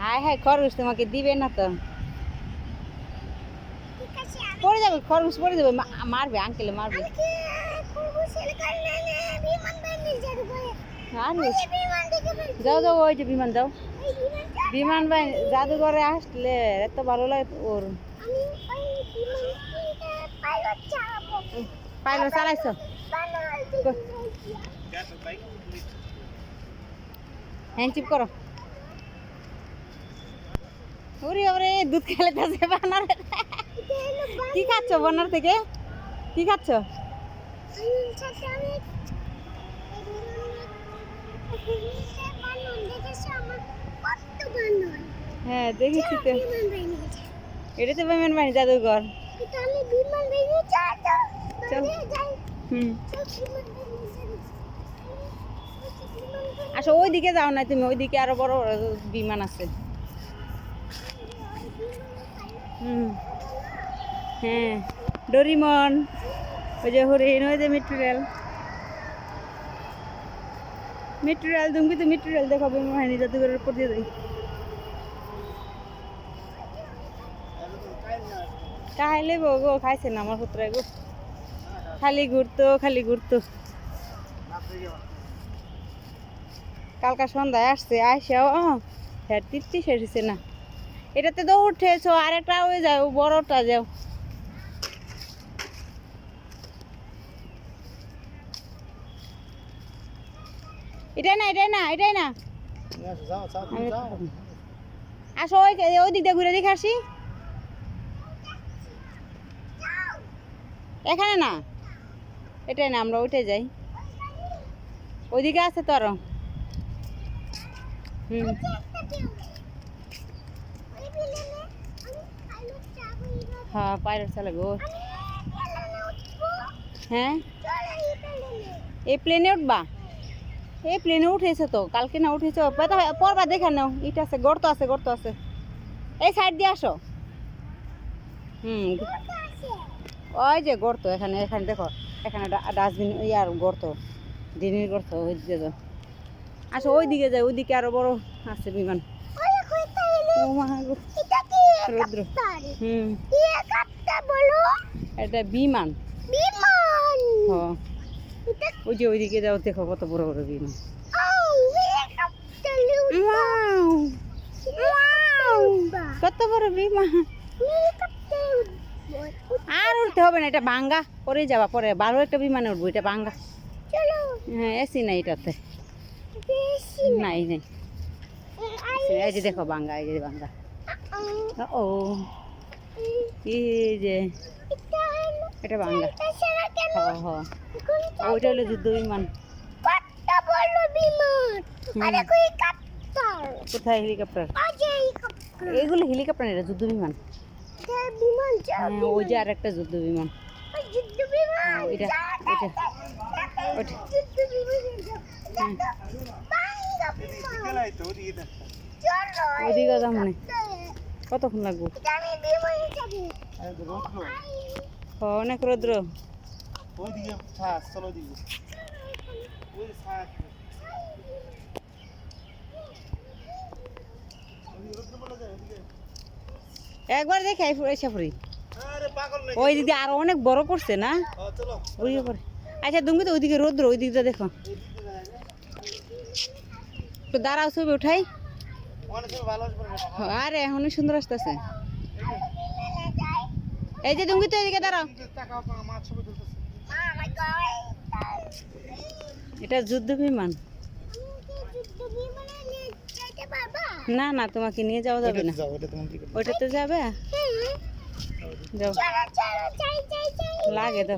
হায় হায় খরগোশ তোমাকে দিবে না তো। পড়ে যাবে খরগোশ পড়ে যাবে মারবে আঙ্কেলে মারবে। যাও যাও ওই যে বিমান যাও। বিমান বাহিনী জাদুঘরে আসলে এত ভালো লাগে ওর। আমি ওই পাইলট চালাইছো? বানাল কো- করো। ওরে ওরে, দুধ খেলে যাচ্ছে বানার। কি খাচ্ছ বানার থেকে? কি খাচ্ছ? হ্যাঁ দেখেছি তো। এটা তো বিমান বাহিনী জাদুঘর। এটা আমি বিমান বাহিনী চাই তো চল। বাইরে যাই হুম। চল বিমান বাহিনী যাই বিমান বাহিনী আসো ওই যাও না তুমি, ওইদিকে আরও বড় বড় বিমান আছে। হ্যাঁ ডরিমন, ওই যে হরিণ, ওই যে মেট্রো রেল মেট্রো রেল তুমি তো মেট্রো রেল দেখো বিমান বাহিনী জাদুঘরের উপর দিয়ে যাই খাইলে গো, খাইছে না আমার পুত্র গো? খালি ঘুরতো খালি ঘুরতো। কালকা সন্ধ্যায় আসছে আইসাও হ্যাঁ তৃপ্তি সেরেছে না। এটাতে তো উঠেছো, আর একটা ওই যাও বড়টা যাও। এটাই না এটাই না এটাই না। আসো ওই ওই দিক ঘুরে দেখে আসি। এখানে না, এটাই না, আমরা ওইটাই যাই। ওইদিকে আছে তো আরও। হুম ওই বিমানে আমি পাইলট চাবো এবার হ্যাঁ পাইলট চালাবো আমি হ্যাঁ? এই প্লেনে উঠবা? এই প্লেনে উঠেছে তো কালকে না উঠেছো পরবা দেখে নাও ইটা আছে গর্ত আছে গর্ত আছে। এই সাইড দিয়ে আসো। হুম। ওই যে গর্ত এখানে এখানে দেখো এখানে ডাস্টবিন ইয়ার গর্ত ডিনির গর্ত ওই দিকে যাও। আসো ওই দিকে যাই ওই দিকে আরও বড় আছে বিমান। ও মা রুদ্র। হুম। এটা বিমান। বিমান? হ এটা ওই যে ওইদিকে যাও দেখো কত বড় বড় বিমান। কত বড় বিমান। আর উঠতে হবে না এটা বাঙ্গা। পরে যাবা পরে। বারো একটা বিমানে উঠবো এটা বাঙ্গা। হ্যাঁ এসি নাই এটাতে। নাই নাই। এই যে দেখো ভাঙ্গা এই যে ভাঙ্গা ও যে এটা এটা হ ওইটা হলো যুদ্ধ বিমান। কোথায় হেলিকপ্টার এগুলো হেলিকপ্টার এটা যুদ্ধ বিমান। এটা হ্যাঁ ওই যে আর একটা যুদ্ধ বিমান। যুদ্ধ বিমান হ্যাঁ, ওইটা, কতক্ষণ লাগবো? অনেক রৌদ্র। একবার দেখে আই এসে পড়ি। ওই দিদি আরও অনেক বড় পড়ছে না? আচ্ছা তুমি তো ওইদিকে রোদ্র ওই দিকটা দেখো তো দাঁড়াও ছবি উঠাই। আরে এখনও সুন্দর আসতেছে এই যে তুমি তো এদিকে দাঁড়াও এটা যুদ্ধ বিমান? না না, তোমাকে নিয়ে যাওয়া যাবে না ওইটাতে যাবে। লাগে তো।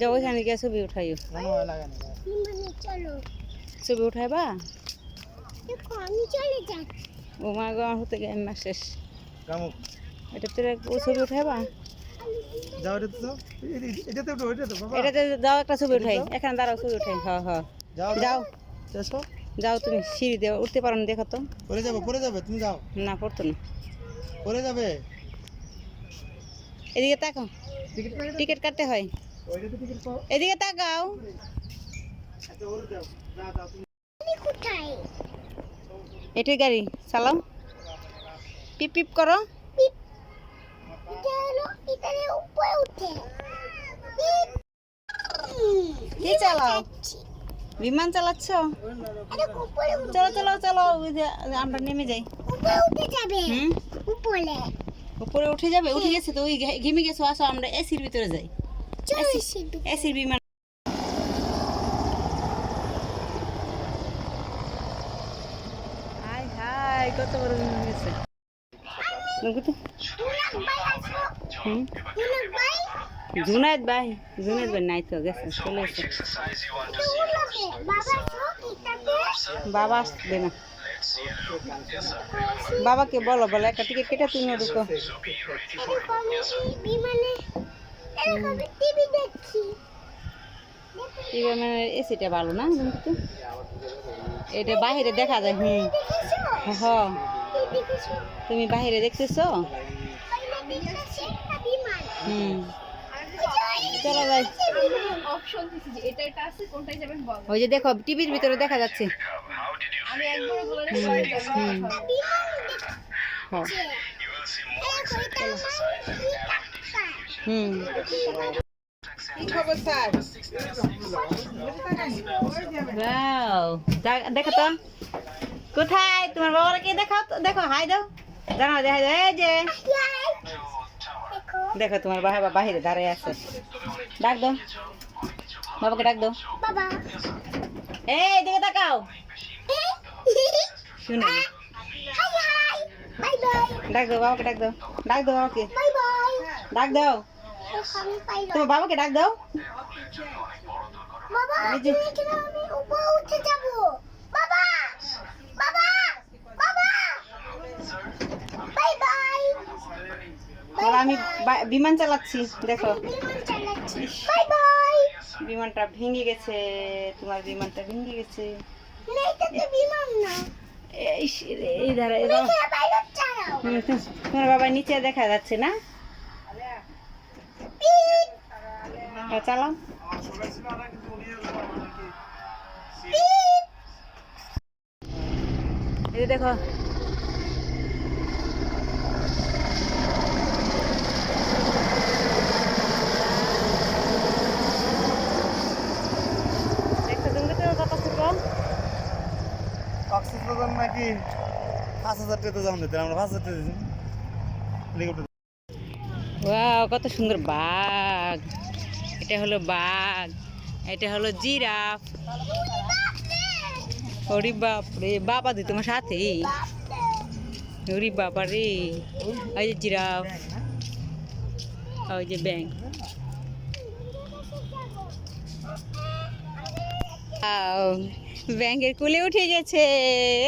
যাও, ওইখানে গিয়ে ছবি উঠাইও ছবি উঠাইবা। ও মা গো আমার হতে গেম শেষ। এটাতে ও ছবি উঠাইবা? এটাতে যাও। একটা ছবি উঠাই। এখানে দাঁড়াও ছবি উঠাই। হ্যাঁ হ্যাঁ। যাও যাও। তুমি সিঁড়ি দিয়ে উঠতে পারো না দেখো তো। যাবে যাবে তুমি যাও। না পড়তো না। যাবে। এদিকে তাকাও। টিকিট কাটতে হয়। এদিকে তাকাও। আচ্ছা ওরে যাও। যা যাও তুমি কোথায়? এটাই গাড়ি চালাও। পিপ পিপ করো। কি চালাও? বিমান চালাচ্ছ? চলো চলো চলো আমরা নেমে যাই। উপরে উঠে যাবে হুম? উপরে উপরে উঠে যাবে উঠে গেছে তো ওই ঘেমে গেছো আসো আমরা এসির ভিতরে যাই। এসির বিমান হাই হাই কত বড় বিমান গেছে মুনাক ভাই মুনাক ভাই নাই তো গেছে চলে বাবা আসবে না। বাবাকে বলো বলো একটা টিকিট কেটে তুমি ঢুকো বিমানের এসিটা ভালো না কিন্তু এটা বাইরে দেখা যায় হুম। দেখেছ হ এই দেখেছ তুমি বাইরে দেখতেছো? হুম। ওই চলো যাই অপশন দিছি যে এটা এটা আছে কোনটাই যাবেন বল ওই যে দেখো টিভির ভিতরে দেখা যাচ্ছে। আমি একবার বলে হুম হ্যাঁ, Wow, কোথায়? তোমার বাবারা কে দেখাও তো? দেখো হাই দাও। জানো দেখা যায় এই যে। দেখো তোমার বাবা বাহিরে দাঁড়িয়ে আছে। ডাক দাও। বাবাকে ডাক দাও। বাবা। এই দিকে তাকাও। শুনে। ডাক দাও বাবাকে ডাক দাও। ডাক দাও বাবাকে। ডাক দাও। তোমার বাবাকে ডাক দাও। বাবা আমি উপরে উঠে যাব বাবা বাবা বাবা বাই বাই বলো আমি বিমান চালাচ্ছি দেখো। বাই বাই বিমানটা ভেঙে গেছে তোমার বিমানটা ভেঙে গেছে। তোমার বাবা নিচে দেখা যাচ্ছে না? হ্যাঁ, এই দেখো দেখছ তুমি তো কত ছোট নাকি পাঁচ হাজার টাকা যাওয়া দিতে আমরা পাঁচ হাজার টাকা হেলিকপ্টার ওয়াও, কত সুন্দর বাঘ। এটা হলো বাঘ, এটা হলো জিরাফ। ওরে বাপ রে বাবা দি তোমার সাথে ওরে বাবা রে, ওই যে জিরাফ। ওই যে ব্যাং ব্যাংকের কুলে উঠে গেছে।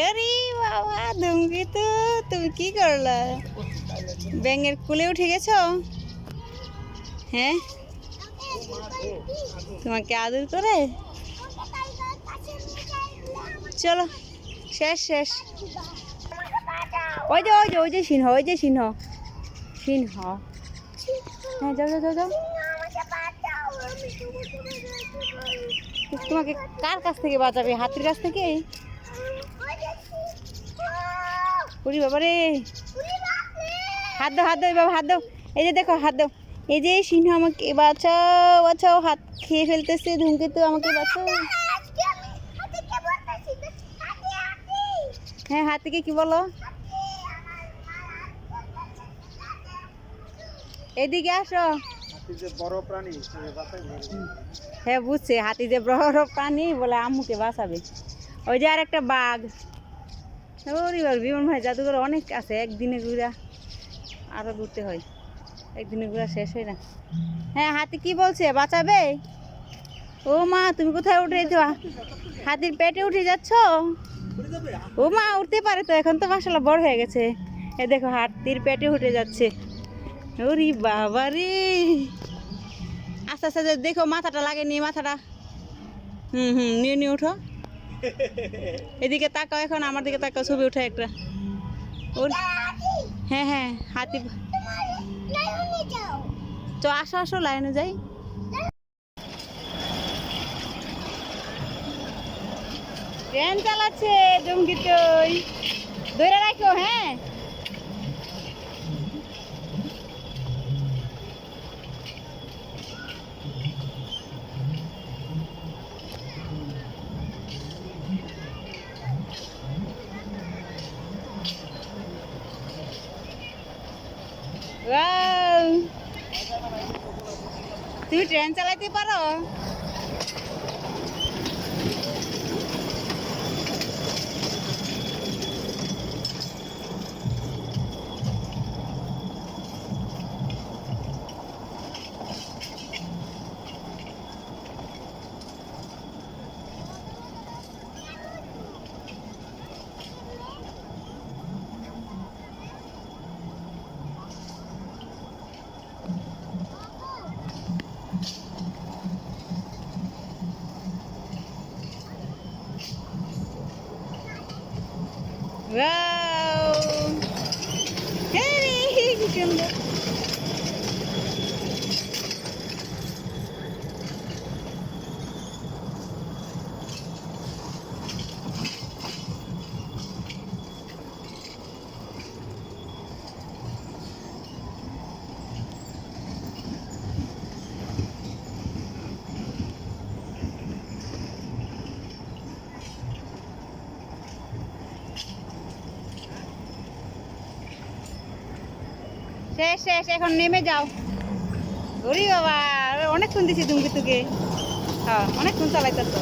আরে বাবা ধুমকি তো। তুমি কি করলা? ব্যাঙের কুলে উঠে গেছো? হ্যাঁ? তোমাকে আদর করে? চলো, শেষ শেষ। ওই যে ওই যে ওই যে সিংহ, ওই যে সিংহ। সিংহ। হ্যাঁ যাও যাও যাও যাও। তোমাকে কার কাছ থেকে বাঁচাবে? হাতির কাছ থেকে? উড়ি বাবা রে। হাত দাও হাত দাও বাবা হাত দাও। এই যে দেখো, হাত দাও। এই যে সিংহ আমাকে বাঁচাও বাঁচাও। হাত খেয়ে ফেলতেছে ধূমকেতু আমাকে বাঁচাও। হ্যাঁ হাতিকে কি বলো? এদিকে আসো। হ্যাঁ বুঝছে হাতি যে বড় প্রাণী বলে আম্মুকে বাঁচাবে। ওই যে আর একটা বাঘ। ওরে বিমান ভাই, জাদুঘর অনেক আছে, একদিনে ঘুরা, আরও ঘুরতে হয়। একদিনে ঘুরা শেষ হয় না। হ্যাঁ হাতি কি বলছে, বাঁচাবে? ও মা, তুমি কোথায় উঠে হাতির পেটে উঠে যাচ্ছ? ও মা, উঠতে পারে তো, এখন তো মাসাল্লাহ বড় হয়ে গেছে। এ দেখো, হাতির পেটে উঠে যাচ্ছে। ওরে বাবা রে। আস্তে আস্তে দেখো মাথাটা লাগে লাগেনি মাথাটা। হুম হুম, নিয়ে নিয়ে উঠো এদিকে তাকাও এখন, আমার দিকে তাকাও, ছবি উঠে একটা। ওর হ্যাঁ হ্যাঁ হাতি চ আসো আসো, লাইনে যাই। ট্রেন চালাচ্ছে জমকি তুই ধরে রাখো হ্যাঁ। তুমি ট্রেন চালাতে পারো Wow! Hey, কি সুন্দর শেষ শেষ, এখন নেমে যাও। ওরে বাবা, অনেকক্ষণ দিছি তুমি তোকে হ্যাঁ অনেকক্ষণ চালাইতে তো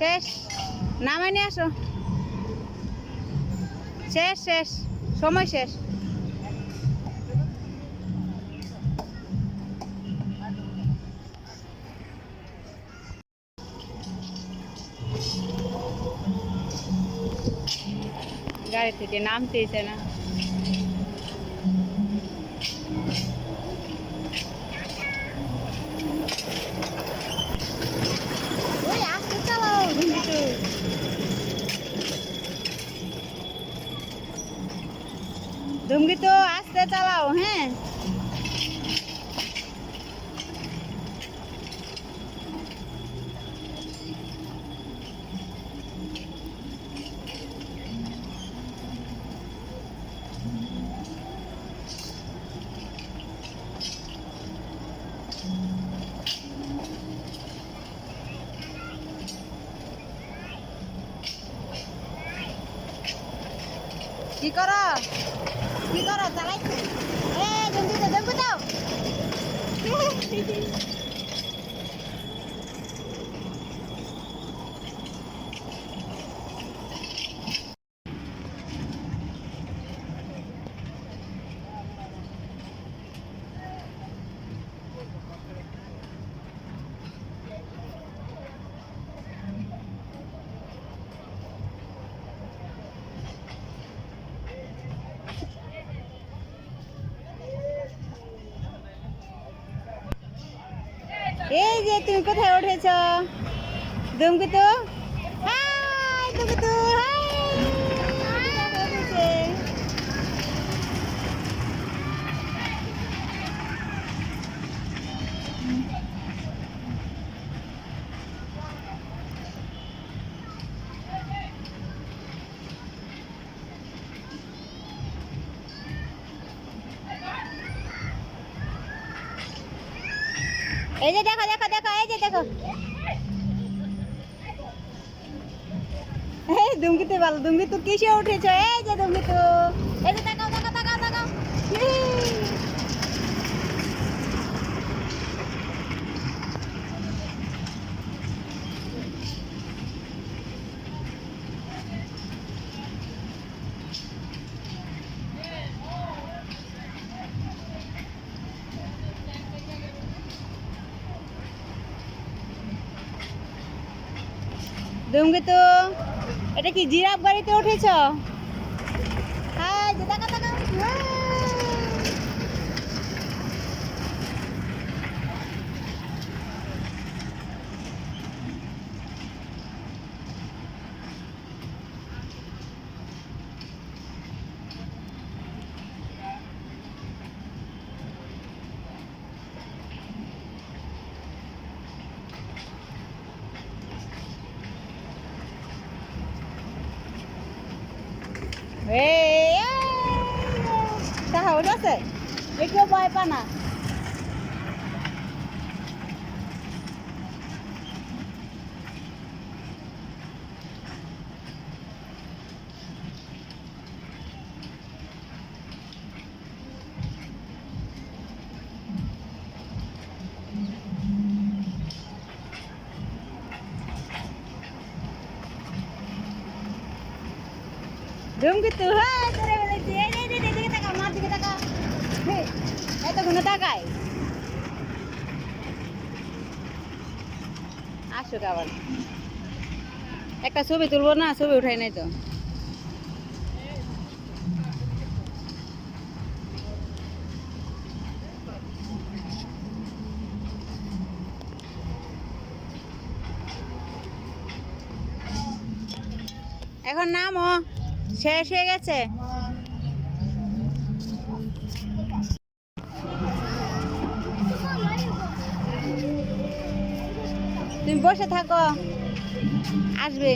শেষ নামাই নিয়ে আসো। শেষ শেষ সময় শেষ। গাড়ি থেকে নামতেইছে না ওই আস্তে চালাও কিন্তু তুমি তো আস্তে চালাও হ্যাঁ কি করো? কি করো? চালাইছো এ জলদি দাও এই যে তুমি কোথায় উঠেছ দুমকি তো হাই দুমকি তো হাই উঠেছে। এই যে দেখো দেখো দেখো এই যে দেখো দুমকিতে ভালো দুমকি তো কিসে উঠেছে? এই যে দুমকি তো এই যে তাকাও তাকাও তাকাও তাকাও। दूंगी तो এটা কি জিরাফ গাড়িতে উঠেছ হাই যে টাকা টাকা এই সাহস আছে একটু ভয় পা না ধুমকি তো হ্যাঁ এত আসুক আবার। একটা ছবি তুলবো না, ছবি উঠাই নাই তো। এখন নামো। শেষ হয়ে গেছে। তুমি বসে থাকো আসবে।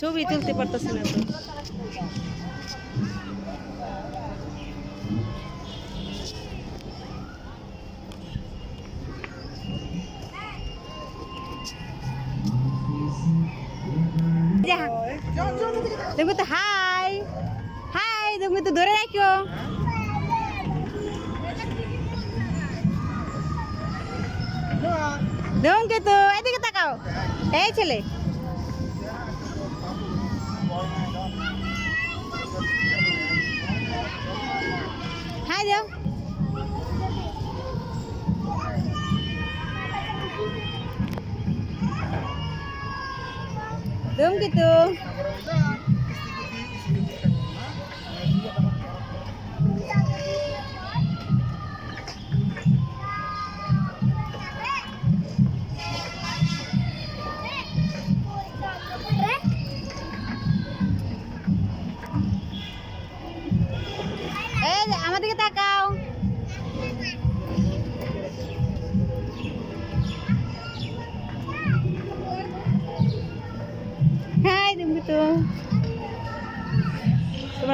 ছবি তুলতে পারতেছে না তো। তুমি তো হাই হাই তুমি তো ধরে রাখো ধমকে তো এদিকে তাকাও এই ছেলে হাই যাও ধমকে তো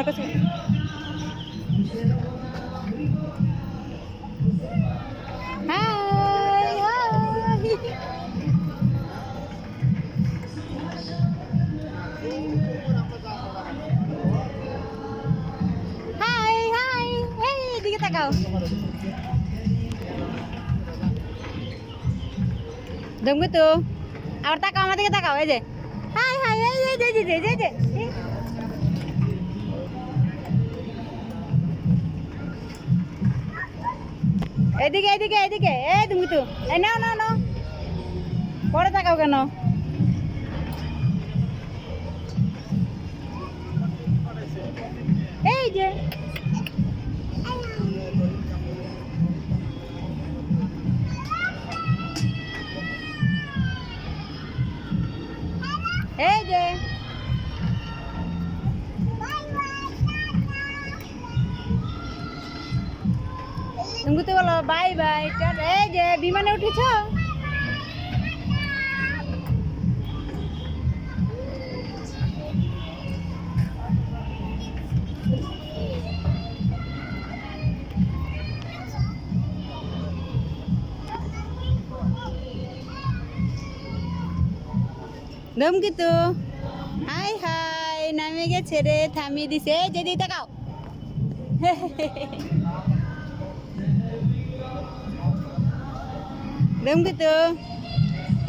তোমার কাছে হাই হাই হাই হাই এই দিকে তাকাও দমকে তো আবার তাকাও আমার দিকে তাকাও এই যে হাই হাই এই যে এই যে এই এদিকে এদিকে এদিকে। এই তুমি তো এই নাও নাও নাও। পরে তাকাও কেন? এই যে। এই যে। তুমি তো বলো বাই বাই এই যে, বিমানে উঠেছ? ধমকি তো? হাই হাই, নামে গেছে রে, থামিয়ে দিছে। যে দিতে তাকাও। ধমকি তো?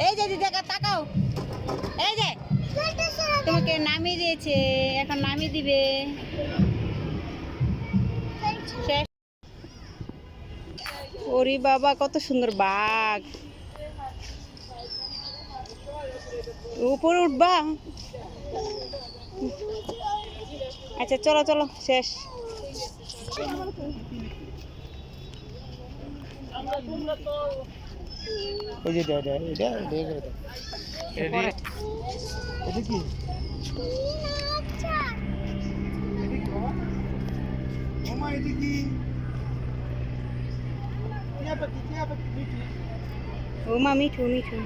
এই যে দিদি তাকাও। এই যে, তোমাকে নামিয়ে দিয়েছে, এখন নামিয়ে দিবে। ওরে বাবা, কত সুন্দর বাঘ। উপরে উঠবা। আচ্ছা চলো চলো, শেষ। ওই যে এটা এটা এটা এটা কি? এটা কি? ও মা মিঠু। মিঠু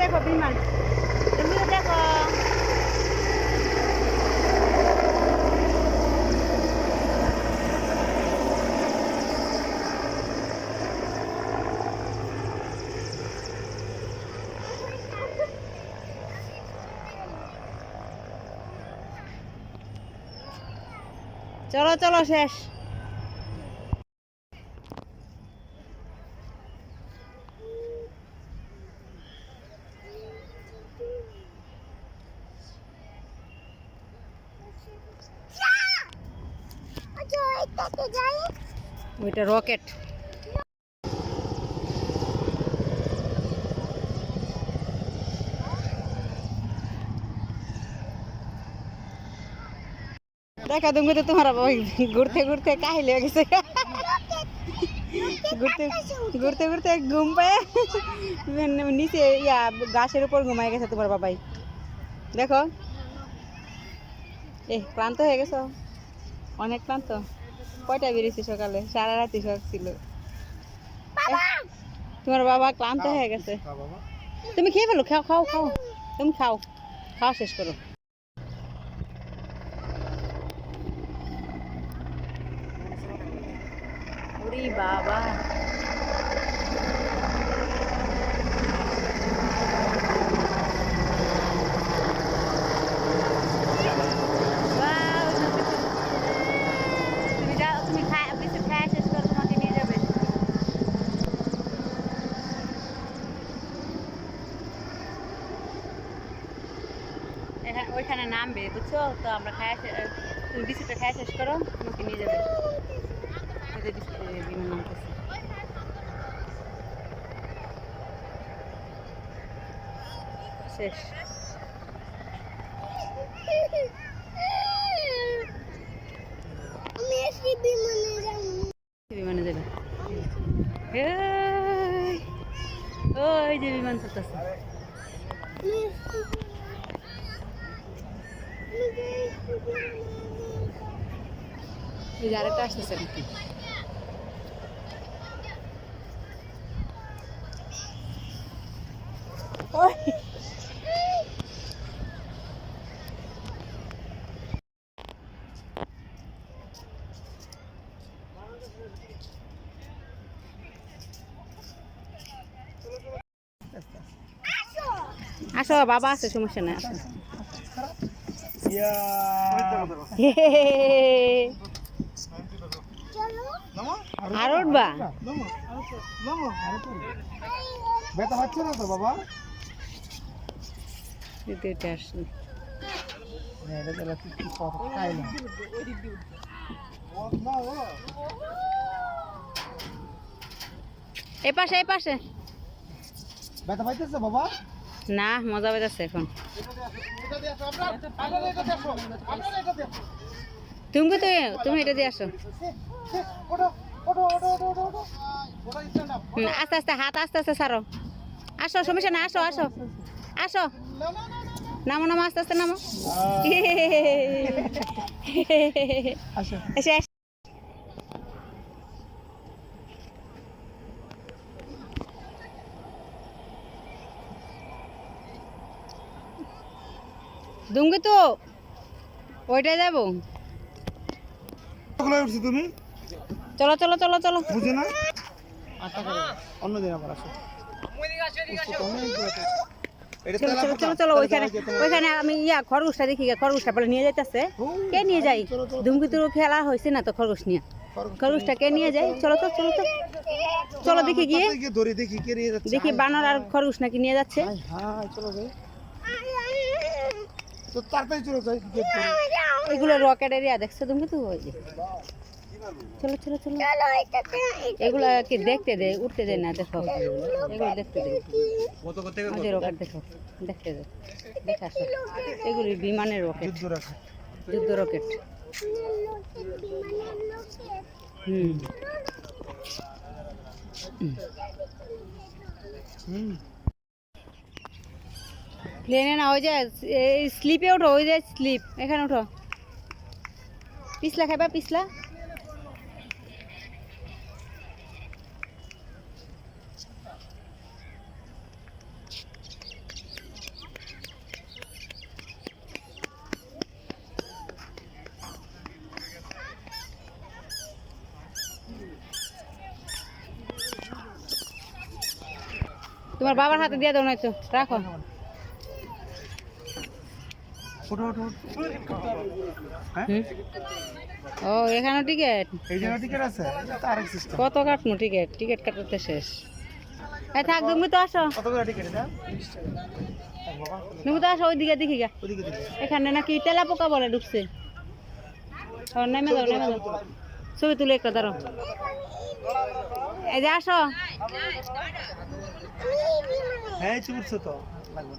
দেখো বিমান তুমি তো দেখো চলো চলো শেষ। আচ্ছা ওইটা রকেট। দেখা তুমি তো তোমার ঘুরতে ঘুরতে কাহিল হয়ে গেছে। ঘুরতে ঘুরতে ঘুরতে ঘুম পায়। নিচে ইয়া গাছের উপর ঘুমায় গেছে তোমার বাবাই। দেখো। এ ক্লান্ত হয়ে গেছো? অনেক ক্লান্ত। কয়টা বেরিয়েছি সকালে? সারা রাতি শখ ছিল। তোমার বাবা ক্লান্ত হয়ে গেছে। বাবা। তুমি খেয়ে ফেলো খাও খাও খাও। তুমি খাও। খাওয়া শেষ করো ওরে বাবা Wow, তুমি যাও তুমি খায় বিস্কুট খায় শেষ করো তোমাকে নিয়ে যাবে এখানে ওইখানে নামবে, বুঝছ? তো আমরা খায় তুমি বিস্কুটটা খায় শেষ করো, তোমাকে নিয়ে যাবে। ওই যে বিস্কুট এ, বিমান নামতেছে শেষ আমি এসে বিমানে যাব বিমানে যাবে এই, ওই যে বিমান চলতেছে আমি এসে- আমি এসে বিমানে এই যে আরেকটা আসতেছে নাকি ওই আসো বাবা আছে সমস্যা নাই আসো ইয়া আর উঠবা ব্যথা হচ্ছে না তো বাবা দ্বিতীয়টা আসলো। না না এই পাশে এই পাশে। ব্যথা পাইতেছে বাবা? না মজা পেতেছে এখন। তুমি তো তুমি এটা দিয়ে আসো। আস্তে আস্তে হাত আস্তে আস্তে সারো। আসো সমস্যা না আসো আসো। আসো। নামো নামো আস্তে আস্তে নামো। এসে তো ওইটাই যাব। তুমি? চলো চলো চলো চলো। বুঝে না? আটটা করে অন্য দিন আবার আসো। চলো চলো চলো চলো ওইখানে ওইখানে আমি ইয়া খরগোশটা দেখি খরগোশটা বলে নিয়ে যাইতেছে। কে নিয়ে যাই ধুমকি তো খেলা হয়েছে না তো খরগোশ নিয়ে? খরগোশটা কে নিয়ে যাই চলো তো চলো তো। চলো দেখি গিয়ে। দেখি বানর আর খরগোশ নাকি নিয়ে যাচ্ছে। এগুলো রকেট এরিয়া দেখছ তুমি তো? ওই যে। চলো চলো চলো। চলো এগুলো কি দেখতে দেয় উঠতে দেয় না দেখো। এগুলো দেখতে থেকে আমাদের রকেট দেখো দেখতে দেখে আসো। এগুলি বিমানের রকেট যুদ্ধ রকেট বিমানের লোকে হুম। হুম প্লেনে না ওই যে এই স্লিপে ওঠো ওই যে স্লিপ এখানে ওঠো। পিছলা খাইবা পিছলা? তোমার বাবার হাতে দিয়ে দাও নয়তো রাখো। হ্যাঁ? ও এখানেও টিকিট? এই টিকিট আছে এটা আরেক সিস্টেম কত কাটনো টিকিট? টিকিট কাটাতে শেষ। এই থাক তুমি তো আসো। কত করে টিকিট এটা? তুমি তো আসো ওইদিকে দেখি গা। এখানে নাকি তেলা পোকা বলে ঢুকছে নেমে দাও নেমে দাও ছবি তুলে একটা ধরো এই যে আসো। হ্যাঁ চুপছো তো লাগবে।